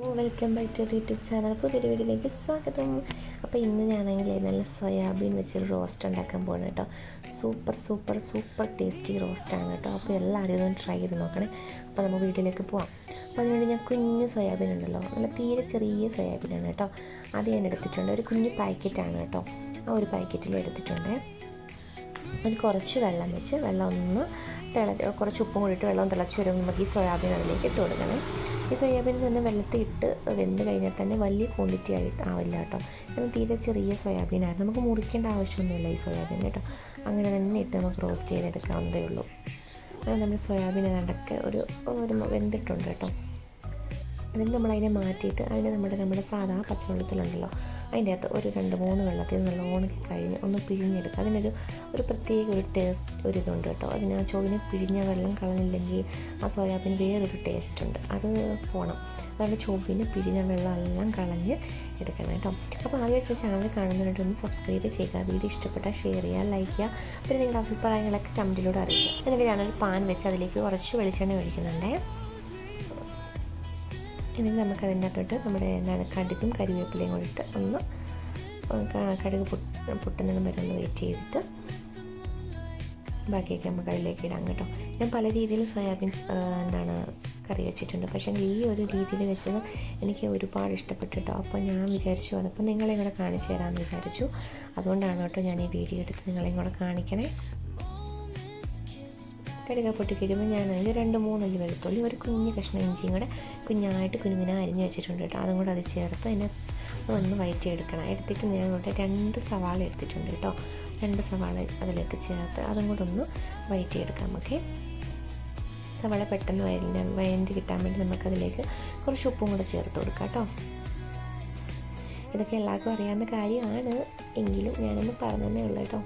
Welcome back to YouTube channel പുതിയൊരു വീഡിയോയിലേക്ക് സ്വാഗതം. അപ്പോൾ ഇന്ന് ഞാനാണെങ്കിൽ നല്ല സോയാബീൻ വെച്ചൊരു റോസ്റ്റ് ഉണ്ടാക്കാൻ പോകണം കേട്ടോ. സൂപ്പർ സൂപ്പർ സൂപ്പർ ടേസ്റ്റി റോസ്റ്റാണ് കേട്ടോ. അപ്പോൾ എല്ലാവരും ഒന്ന് ട്രൈ ചെയ്ത് നോക്കണേ. അപ്പോൾ നമുക്ക് വീട്ടിലേക്ക് പോവാം. അപ്പോൾ അതിനുവേണ്ടി ഞാൻ കുഞ്ഞ് സോയാബീൻ ഉണ്ടല്ലോ. നല്ല തീരെ ചെറിയ സോയാബീനാണ് കേട്ടോ. അത് ഞാൻ എടുത്തിട്ടുണ്ട്. ഒരു കുഞ്ഞ് പാക്കറ്റാണ് കേട്ടോ. ആ ഒരു പാക്കറ്റിൽ എടുത്തിട്ടുണ്ട്. അതിൽ കുറച്ച് വെള്ളം വെച്ച് വെള്ളം ഒന്ന് തിള കുറച്ച് ഉപ്പും കൂടിയിട്ട് വെള്ളം തിളച്ച് വരുമ്പോൾ നമുക്ക് ഈ സോയാബീൻ അതിലേക്ക് ഇട്ട് കൊടുക്കണേ. ഈ സോയാബീൻ തന്നെ വെള്ളത്തിൽ ഇട്ട് വെന്ത് കഴിഞ്ഞാൽ തന്നെ വലിയ ക്വാണ്ടിറ്റി ആയിട്ട് ആവില്ല കേട്ടോ. കാരണം തീരെ ചെറിയ സോയാബീൻ ആയിരുന്നു. നമുക്ക് മുറിക്കേണ്ട ആവശ്യമൊന്നുമില്ല ഈ സോയാബീൻ കേട്ടോ. അങ്ങനെ തന്നെ ഇട്ട് നമുക്ക് റോസ്റ്റ് ചെയ്തെടുക്കാവുന്നതേ ഉള്ളൂ. അങ്ങനെ നമ്മൾ സോയാബീൻ കണ്ടൊക്കെ ഒരു ഒരു വെന്തിട്ടുണ്ട് കേട്ടോ. അതിന് നമ്മളതിനെ മാറ്റിയിട്ട് അതിനെ നമ്മുടെ നമ്മുടെ സാധാ പച്ചവെള്ളത്തിലുണ്ടല്ലോ. അതിന്റെ അകത്ത് ഒരു രണ്ട് മൂന്ന് വെള്ളത്തിൽ നല്ല ഉണക്കി കഴിഞ്ഞ് ഒന്ന് പിഴിഞ്ഞെടുക്കുക. അതിനൊരു ഒരു പ്രത്യേക ഒരു ടേസ്റ്റ് ഒരു ഇതുണ്ട് കേട്ടോ. അതിന് ആ ചോവിനെ പിഴിഞ്ഞ വെള്ളം കളഞ്ഞില്ലെങ്കിൽ ആ സോയാബീൻ വേറൊരു ടേസ്റ്റ് ഉണ്ട്. അത് പോകണം അതുകൊണ്ട് ചോവിനെ പിഴിഞ്ഞ വെള്ളം എല്ലാം കളഞ്ഞ് എടുക്കണം കേട്ടോ. അപ്പോൾ ആദ്യമായിട്ട് ചാനൽ കാണുന്നതിനായിട്ട് ഒന്ന് സബ്സ്ക്രൈബ് ചെയ്യുക. വീഡിയോ ഇഷ്ടപ്പെട്ടാൽ ഷെയർ ചെയ്യുക ലൈക്ക് ചെയ്യുക. പിന്നെ നിങ്ങളുടെ അഭിപ്രായങ്ങളൊക്കെ കമന്റിലൂടെ അറിയിക്കുക. എന്നിട്ട് ഞാനൊരു പാൻ വെച്ച് അതിലേക്ക് കുറച്ച് വെളിച്ചെണ്ണ ഒഴിക്കുന്നുണ്ടേ. എന്നിട്ട് നമുക്ക് അതിനകത്തോട്ട് നമ്മുടെ എന്താണ് കടുകും കരിവേപ്പിലയും കൂടി ഇട്ട് ഒന്ന് കടുക് പൊട്ട് പൊട്ടുന്നതിന് വരെ ഒന്ന് വെയിറ്റ് ചെയ്തിട്ട് ബാക്കിയൊക്കെ നമുക്ക് അതിലേക്ക് ഇടാം കേട്ടോ. ഞാൻ പല രീതിയിൽ സോയാബീൻ എന്താണ് കറി വെച്ചിട്ടുണ്ട്. പക്ഷേ ഈ ഒരു രീതിയിൽ വെച്ചത് എനിക്ക് ഒരുപാട് ഇഷ്ടപ്പെട്ടു കേട്ടോ. അപ്പോൾ ഞാൻ വിചാരിച്ചു അതപ്പോൾ നിങ്ങളെ കൂടെ കാണിച്ചു തരാമെന്ന് വിചാരിച്ചു. അതുകൊണ്ടാണ് കേട്ടോ ഞാൻ ഈ വീഡിയോ എടുത്ത് നിങ്ങളെയും കൂടെ കാണിക്കണേ. കടുക പൊട്ടി കഴിയുമ്പോൾ ഞാൻ അതിൽ രണ്ട് മൂന്നല്ലി വെളുത്തുള്ളി ഒരു കുഞ്ഞ് കഷ്ണം ഇഞ്ചിയും കൂടെ കുഞ്ഞായിട്ട് കുഞ്ഞുങ്ങനെ അരിഞ്ഞ് വെച്ചിട്ടുണ്ട് കേട്ടോ. അതും കൂടെ അത് ചേർത്ത് അതിനെ ഒന്ന് വയറ്റി എടുക്കണം എടുത്തിട്ട് ഞാൻ ഇവിടെ രണ്ട് സവാള എടുത്തിട്ടുണ്ട് കേട്ടോ. രണ്ട് സവാള അതിലേക്ക് ചേർത്ത് അതും കൂടെ ഒന്ന് വയറ്റി എടുക്കാം ഓക്കെ? സവാള പെട്ടെന്ന് വയലിന് വയറ്റി കിട്ടാൻ വേണ്ടി നമുക്കതിലേക്ക് കുറച്ച് ഉപ്പും കൂടെ ചേർത്ത് കൊടുക്കാം കേട്ടോ. ഇതൊക്കെ എല്ലാവർക്കും അറിയാവുന്ന കാര്യമാണ്. എങ്കിലും ഞാനൊന്ന് പറഞ്ഞതേ ഉള്ളൂ കേട്ടോ.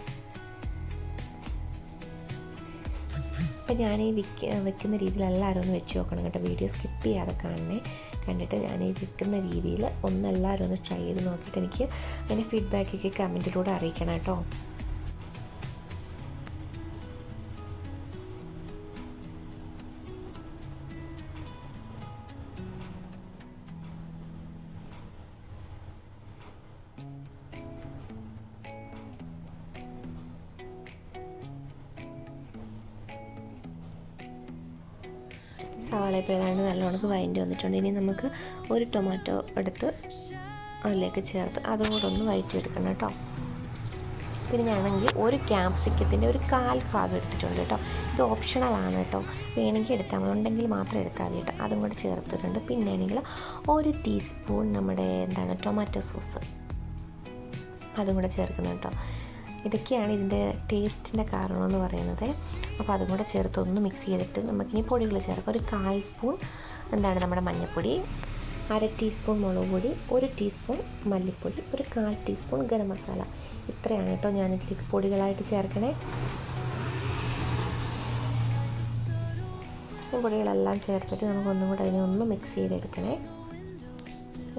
അപ്പം ഞാൻ ഈ വിൽക്ക വെക്കുന്ന രീതിയിൽ എല്ലാവരും ഒന്ന് വെച്ച് നോക്കണം കേട്ടോ. വീഡിയോ സ്കിപ്പ് ചെയ്യാതെ കാണണേ. കണ്ടിട്ട് ഞാൻ ഈ വെക്കുന്ന രീതിയിൽ ഒന്ന് എല്ലാവരും ഒന്ന് ട്രൈ ചെയ്ത് നോക്കിയിട്ട് എനിക്ക് അതിന്റെ ഫീഡ്ബാക്കൊക്കെ കമന്റിലൂടെ അറിയിക്കണം കേട്ടോ. സവാള ഇപ്പോൾ ഏതാണ്ട് വന്നിട്ടുണ്ട്. ഇനി നമുക്ക് ഒരു ടൊമാറ്റോ എടുത്ത് അതിലേക്ക് ചേർത്ത് അതും കൂടെ ഒന്ന് വഴറ്റിയെടുക്കണം കേട്ടോ. പിന്നെ ഞാനാണെങ്കിൽ ഒരു ക്യാപ്സിക്കത്തിന്റെ ഒരു കാൽ ഭാഗം എടുത്തിട്ടുണ്ട് കേട്ടോ. ഇത് ഓപ്ഷണലാണ് കേട്ടോ. വേണമെങ്കിൽ എടുത്താൽ മതി. ഉണ്ടെങ്കിൽ മാത്രം എടുത്താൽ മതി കേട്ടോ. അതും കൂടെ ചേർത്തിട്ടുണ്ട്. പിന്നെ ആണെങ്കിൽ ഒരു ടീസ്പൂൺ നമ്മുടെ എന്താണ് ടൊമാറ്റോ സോസ് അതും കൂടെ ചേർക്കുന്നു കേട്ടോ. ഇതൊക്കെയാണ് ഇതിന്റെ ടേസ്റ്റിന്റെ കാരണമെന്ന് പറയുന്നത്. അപ്പോൾ അതും കൂടെ ചേർത്ത് ഒന്ന് മിക്സ് ചെയ്തിട്ട് നമുക്കിനി പൊടികൾ ചേർക്കാം. ഒരു കാൽ സ്പൂൺ എന്താണ് നമ്മുടെ മഞ്ഞൾപ്പൊടി അര ടീസ്പൂൺ മുളക് പൊടി ഒരു ടീസ്പൂൺ മല്ലിപ്പൊടി ഒരു കാൽ ടീസ്പൂൺ ഗരം മസാല. ഇത്രയാണ് കേട്ടോ ഞാൻ ഇതിലേക്ക് പൊടികളായിട്ട് ചേർക്കണേ. പൊടികളെല്ലാം ചേർത്തിട്ട് നമുക്കൊന്നും കൂടെ അതിനെ ഒന്ന് മിക്സ് ചെയ്തെടുക്കണേ.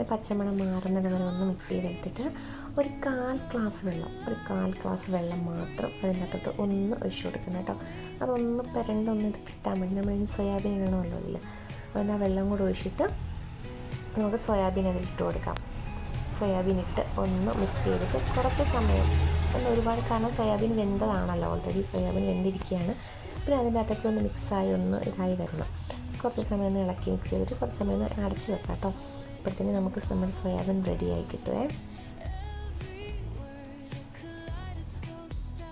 പച്ചമണം മാറുന്നത് വരെ ഒന്ന് മിക്സ് ചെയ്തെടുത്തിട്ട് ഒരു കാൽ ഗ്ലാസ് വെള്ളം ഒരു കാൽ ഗ്ലാസ് വെള്ളം മാത്രം അതിനകത്തോട്ട് ഒന്ന് ഒഴിച്ചു കൊടുക്കണം കേട്ടോ. അതൊന്ന് പെരണ്ടൊന്ന് ഇത് കിട്ടാൻ വേണ്ടി നമ്മൾ സോയാബീൻ ഇടണമല്ലോ ഇല്ല അതുകൊണ്ട് ആ വെള്ളം കൂടെ ഒഴിച്ചിട്ട് നമുക്ക് സോയാബീൻ അതിൽ ഇട്ട് കൊടുക്കാം. സോയാബീൻ ഇട്ട് ഒന്ന് മിക്സ് ചെയ്തിട്ട് കുറച്ച് സമയം ഒന്ന് ഒരുപാട് കാരണം സോയാബീൻ വെന്തതാണല്ലോ ഓൾറെഡി സോയാബീൻ വെന്തിരിക്കുകയാണ്. പിന്നെ അതിന്റെ അകത്തൊക്കെ ഒന്ന് മിക്സായി ഒന്ന് ഇതായി വരണം. കുറച്ച് സമയം ഒന്ന് ഇളക്കി മിക്സ് ചെയ്തിട്ട് കുറച്ച് സമയം ഒന്ന് അടച്ച് വെക്കാം കേട്ടോ. അപ്പോഴത്തേന് നമുക്ക് നമ്മുടെ സോയാബീൻ റെഡി ആയി കിട്ടുമേ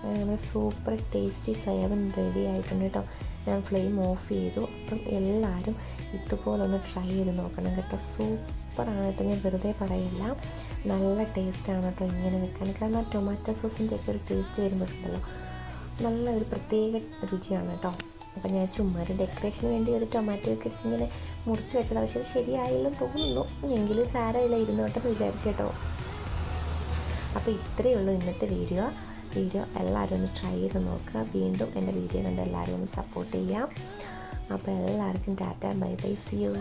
നമ്മുടെ സൂപ്പർ ടേസ്റ്റി സോയാബീൻ റെഡി ആയിട്ടുണ്ട് കേട്ടോ. ഞാൻ ഫ്ലെയിം ഓഫ് ചെയ്തു. അപ്പം എല്ലാവരും ഇതുപോലൊന്ന് ട്രൈ ചെയ്ത് നോക്കണം കേട്ടോ. സൂപ്പറാണ് കേട്ടോ. ഞാൻ വെറുതെ പറയില്ല. നല്ല ടേസ്റ്റാണ് കേട്ടോ ഇങ്ങനെ വെക്കാൻ. കാരണം ടൊമാറ്റോ സോസിന്റെ ഒക്കെ ഒരു ടേസ്റ്റ് വരുമ്പോഴുണ്ടല്ലോ. നല്ല ഒരു പ്രത്യേക രുചിയാണ് കേട്ടോ. അപ്പം ഞാൻ ചുമ്മാ ഒരു ഡെക്കറേഷന് വേണ്ടി ഒരു ടൊമാറ്റോ ഒക്കെ ഇങ്ങനെ മുറിച്ച് വെച്ചത്. പക്ഷേ അത് ശരിയായില്ലെന്ന് തോന്നുന്നു. എങ്കിലും സാരമില്ല ഇരുന്നോട്ടെ വിചാരിച്ചു കേട്ടോ അപ്പോൾ ഇത്രയേ ഉള്ളൂ ഇന്നത്തെ വീഡിയോ വീഡിയോ എല്ലാവരും ഒന്ന് ട്രൈ ചെയ്ത് നോക്കുക. വീണ്ടും എന്റെ വീഡിയോ കണ്ട് എല്ലാവരും ഒന്ന് സപ്പോർട്ട് ചെയ്യാം. അപ്പോൾ എല്ലാവർക്കും tata bye bye. See you